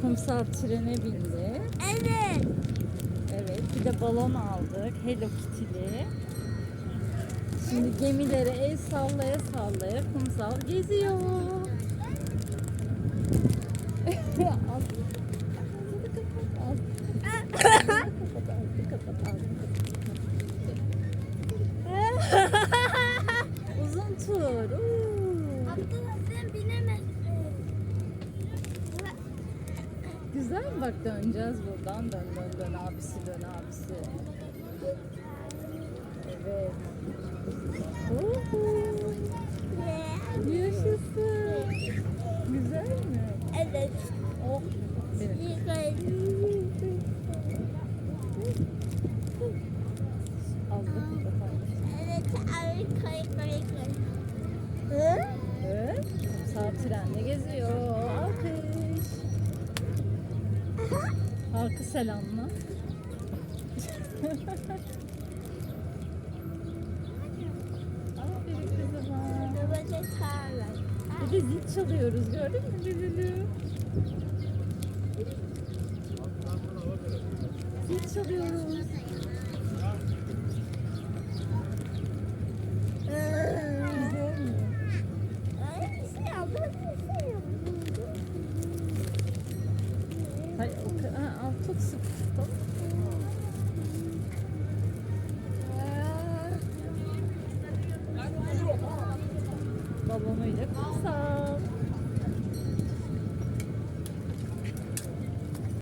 Kumsal trene bindi. Evet. Evet, bir de balon aldık. Hello Kitty'li. Şimdi gemilere el sallaya sallaya kumsal geziyor. Uzun tur. uuu. Güzel? Bak döneceğiz buradan. Dön dön dön abisi dön abisi. Evet. Uhu. Yaşasın. Güzel mi? Evet. Oh. Benim. Evet. Ay kay kay kay. Hı? Evet. Sağ trende geziyor. Halkı selamla. Bir de zil çalıyoruz gördün mü Lülülü? Zil çalıyoruz. Güzel mi? Ay şey Hayır, o ka- ha, al tut tut. Balonuyla kumsal.